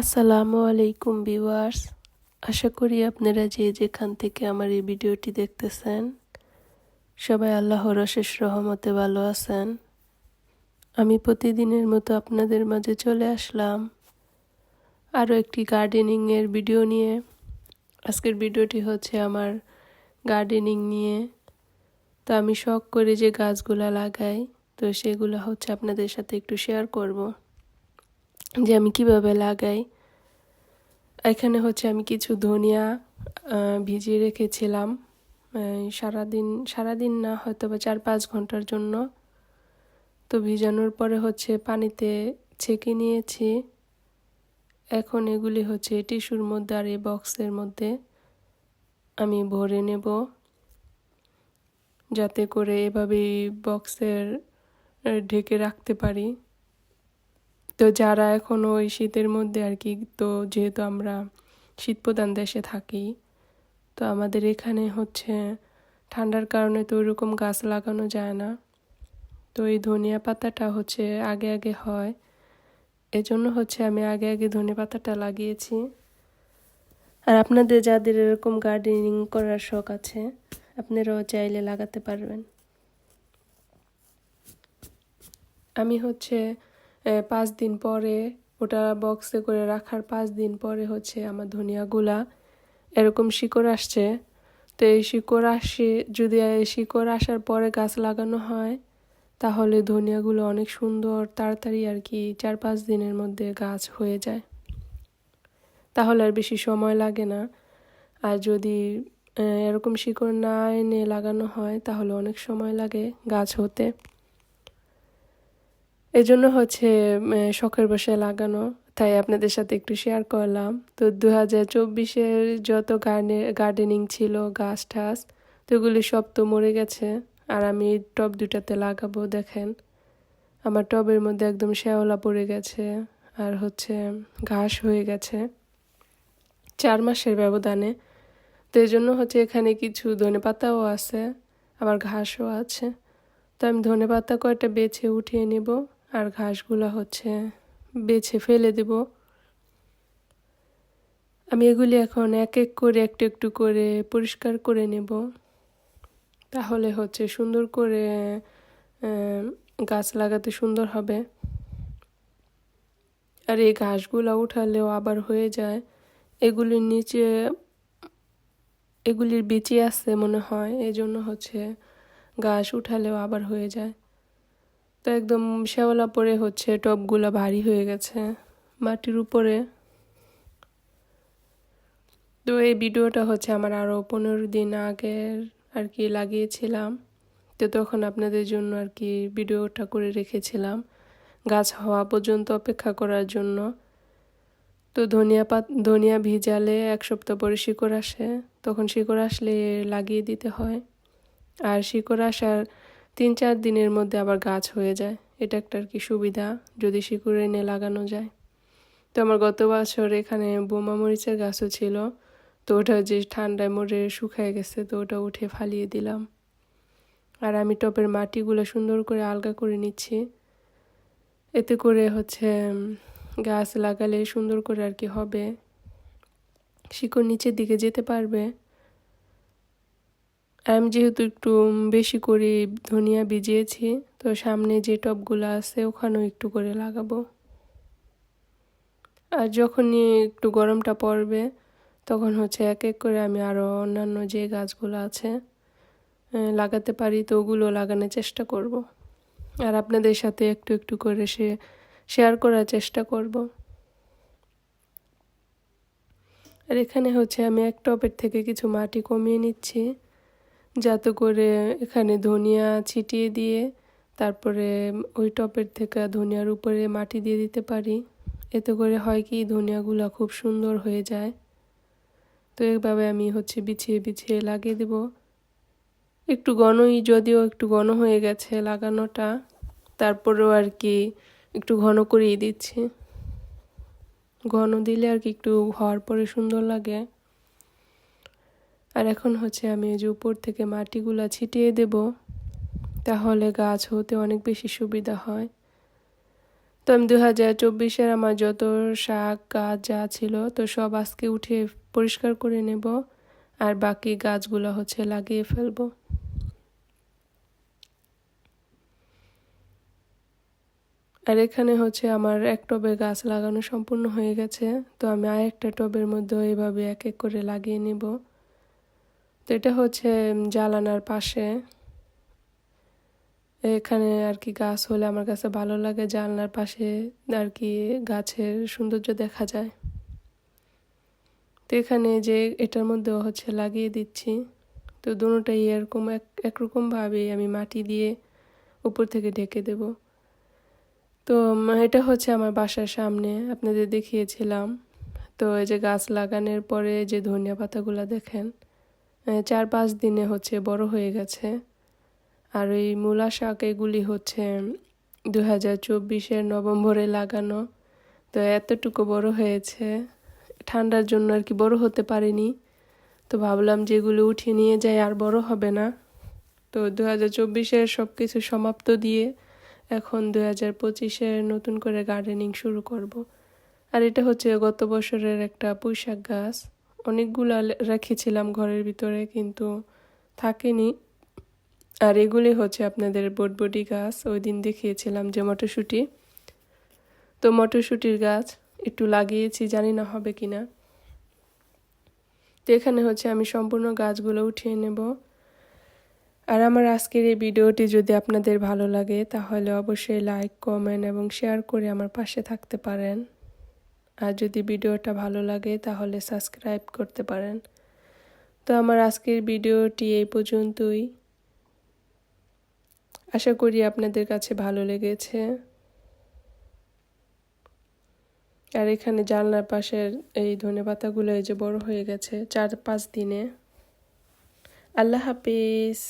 আসসালামু আলাইকুম ভিউয়ার্স। আশা করি আপনারা যে যেখান থেকে আমার এই ভিডিওটি দেখতেছেন, সবাই আল্লাহর অশেষ রহমতে ভালো আছেন। আমি প্রতিদিনের মতো আপনাদের মাঝে চলে আসলাম আরও একটি গার্ডেনিংয়ের ভিডিও নিয়ে। আজকের ভিডিওটি হচ্ছে আমার গার্ডেনিং নিয়ে। তো আমি শখ করে যে গাছগুলা লাগাই, তো সেগুলো হচ্ছে আপনাদের সাথে একটু শেয়ার করব। যে আমি কীভাবে লাগাই। এখানে হচ্ছে আমি কিছু ধনিয়া ভিজিয়ে রেখেছিলাম। সারাদিন সারাদিন না হয়তো বা চার পাঁচ ঘণ্টার জন্য। তো ভিজানোর পরে হচ্ছে পানিতে ছেঁকে নিয়েছি। এখন এগুলি হচ্ছে টিস্যুর মধ্যে আর এই বক্সের মধ্যে আমি ভরে নেব। যাতে করে এভাবেই বক্সের ঢেকে রাখতে পারি। তো যারা এখনও ওই শীতের মধ্যে আর কি, তো যেহেতু আমরা শীত প্রধান দেশে থাকি, তো আমাদের এখানে হচ্ছে ঠান্ডার কারণে তো ওইরকম গাছ লাগানো যায় না। তো এই ধনিয়া পাতাটা হচ্ছে আগে আগে হয়। এজন্য হচ্ছে আমি আগে আগে ধনিয়া পাতাটা লাগিয়েছি। আর আপনাদের যাদের এরকম গার্ডেনিং করার শখ আছে, আপনারাও চাইলে লাগাতে পারবেন। আমি হচ্ছে পাঁচ দিন পরে, ওটা বক্সে করে রাখার পাঁচ দিন পরে হচ্ছে আমার ধনিয়াগুলা এরকম শিকড় আসছে। তো এই শিকড় আসে, যদি শিকড় আসার পরে গাছ লাগানো হয়, তাহলে ধনিয়াগুলো অনেক সুন্দর, তাড়াতাড়ি আর কি চার পাঁচ দিনের মধ্যে গাছ হয়ে যায়। তাহলে আর বেশি সময় লাগে না। আর যদি এরকম শিকড় না এনে লাগানো হয়, তাহলে অনেক সময় লাগে গাছ হতে। এজন্য হচ্ছে শখের বসে লাগানো। তাই আপনাদের সাথে একটু শেয়ার করলাম। তো দু হাজার চব্বিশের যত গার্ডে গার্ডেনিং ছিল, গাছ টাছ, তো এগুলি সব তো মরে গেছে। আর আমি টব দুটাতে লাগাবো, দেখেন। আমার টবের মধ্যে একদম শ্যাওলা পড়ে গেছে। আর হচ্ছে, ঘাস হয়ে গেছে। চার মাসের ব্যবধানে। তো এই জন্য হচ্ছে এখানে কিছু ধনে পাতাও আছে, আবার ঘাসও আছে। তো আমি ধনে পাতা কয়টা বেছে উঠিয়ে নেব? আর ঘাসগুলো হচ্ছে বেছে ফেলে দেব। আমি এগুলি এখন এক এক করে, একটু একটু করে পরিষ্কার করে নেব। তাহলে হচ্ছে সুন্দর করে গাছ লাগাতে সুন্দর হবে। আর এই ঘাসগুলো উঠালেও আবার হয়ে যায়। এগুলির নিচে, এগুলির বিচি আছে মনে হয় এই জন্য হচ্ছে ঘাস উঠালেও আবার হয়ে যায়। তো একদম শ্যাওলা পরে হচ্ছে টবগুলো ভারী হয়ে গেছে মাটির উপরে। তো এই ভিডিওটা হচ্ছে আমার আরও পনেরো দিন আগের আর কি লাগিয়েছিলাম। তো তখন আপনাদের জন্য আর কি ভিডিওটা করে রেখেছিলাম। গাছ হওয়া পর্যন্ত অপেক্ষা করার জন্য। তো ধনিয়া পাত, ধনিয়া ভিজালে এক সপ্তাহ পরে শিকড় আসে। তখন শিকড় আসলে লাগিয়ে দিতে হয়। আর শিকড় আসার তিন চার দিনের মধ্যে আবার গাছ হয়ে যায়। এটা একটা আর কি সুবিধা, যদি শিকড় এনে লাগানো যায়। তো আমার গত বছর এখানে বোমা মরিচের গাছও ছিল, তো ওটা যে ঠান্ডায় মরে শুকায় গেছে, তো ওটা উঠে ফালিয়ে দিলাম। আর আমি টপের মাটিগুলো সুন্দর করে আলগা করে নিচ্ছি। এতে করে হচ্ছে গাছ লাগালে সুন্দর করে আর কি হবে। শিকড় নিচের দিকে যেতে পারবে। আমি যেহেতু একটু বেশি করে ধনিয়া ভিজিয়েছি, তো সামনে যে টবগুলো আছে ওখানেও একটু করে লাগাবো। আর যখনই একটু গরমটা পড়বে, তখন হচ্ছে এক এক করে আমি আরও অন্যান্য যে গাছগুলো আছে লাগাতে পারি, তো ওগুলো লাগানোর চেষ্টা করব। আর আপনাদের সাথে একটু একটু করে সে, শেয়ার করার চেষ্টা করব। আর এখানে হচ্ছে আমি এক টবের থেকে কিছু মাটি কমিয়ে নিচ্ছি। যাতে করে এখানে ধনিয়া ছিটিয়ে দিয়ে তারপরে ওই টপের থেকে ধনিয়ার উপরে মাটি দিয়ে দিতে পারি। এতে করে হয় কি, ধনিয়াগুলো খুব সুন্দর হয়ে যায়। তো এইভাবে আমি হচ্ছে বিছিয়ে বিছিয়ে লাগিয়ে দেব। একটু ঘনই, যদিও একটু ঘন হয়ে গেছে লাগানোটা, তারপরেও আর কি একটু ঘন করিয়ে দিচ্ছি। ঘন দিলে আর কি একটু হওয়ার পরে সুন্দর লাগে। আর এখন হচ্ছে আমি এই যে উপর থেকে মাটিগুলা ছিটিয়ে দেব, তাহলে গাছ হতে অনেক বেশি সুবিধা হয়। তো আমি দু হাজার চব্বিশের আমার যত শাক, গাছ যা ছিল, তো সব আজকে উঠে পরিষ্কার করে নেব আর বাকি গাছগুলো হচ্ছে লাগিয়ে ফেলব। আর এখানে হচ্ছে আমার এক টবে গাছ লাগানো সম্পূর্ণ হয়ে গেছে, তো আমি আর একটা টবের মধ্যে এভাবে এক এক করে লাগিয়ে নেব। তো এটা হচ্ছে জ্বালানার পাশে। এখানে আর কি গাছ হলে আমার কাছে ভালো লাগে জানলার পাশে আর কি গাছের সৌন্দর্য দেখা যায়। তো এখানে যে এটার মধ্যেও হচ্ছে লাগিয়ে দিচ্ছি। তো দুটোটাই এরকম এক একরকমভাবে আমি মাটি দিয়ে উপর থেকে ঢেকে দেব। তো এটা হচ্ছে আমার বাসার সামনে, আপনাদের দেখিয়েছিলাম। তো এই যে গাছ লাগানোর পরে যে ধনিয়া পাতাগুলো দেখেন চার পাঁচ দিনে হচ্ছে বড় হয়ে গেছে। আর এই মূলা শাক এগুলি হচ্ছে দু হাজার চব্বিশের নভেম্বরে লাগানো। তো এতটুকু বড় হয়েছে। ঠান্ডার জন্য আর কি বড় হতে পারেনি। তো ভাবলাম যেগুলো উঠিয়ে নিয়ে যাই, আর বড় হবে না। তো দু হাজার চব্বিশের সব কিছু সমাপ্ত দিয়ে এখন দু হাজার পঁচিশের নতুন করে গার্ডেনিং শুরু করব। আর এটা হচ্ছে গত বছরের একটা পুঁইশাক গাছ। অনেকগুলো রেখেছিলাম ঘরের ভিতরে, কিন্তু থাকেনি। আর এগুলি হচ্ছে আপনাদের বটবটি গাছ, ওই দিন দেখিয়েছিলাম যে মটরশুঁটি। তো মটরশুঁটির গাছ একটু লাগিয়েছি, জানি না হবে কি না তো এখানে হচ্ছে আমি সম্পূর্ণ গাছগুলো উঠিয়ে নেব। আর আমার আজকের এই ভিডিওটি যদি আপনাদের ভালো লাগে, তাহলে অবশ্যই লাইক, কমেন্ট এবং শেয়ার করে আমার পাশে থাকতে পারেন। আর যদি ভিডিওটা ভালো লাগে তাহলে সাবস্ক্রাইব করতে পারেন। তো আমার আজকের ভিডিওটি এই পর্যন্তই। আশা করি আপনাদের কাছে ভালো লেগেছে। আর এখানে জানলার পাশের এই ধনে পাতাগুলো এই যে বড় হয়ে গেছে চার পাঁচ দিনে। আল্লাহ হাফিজ।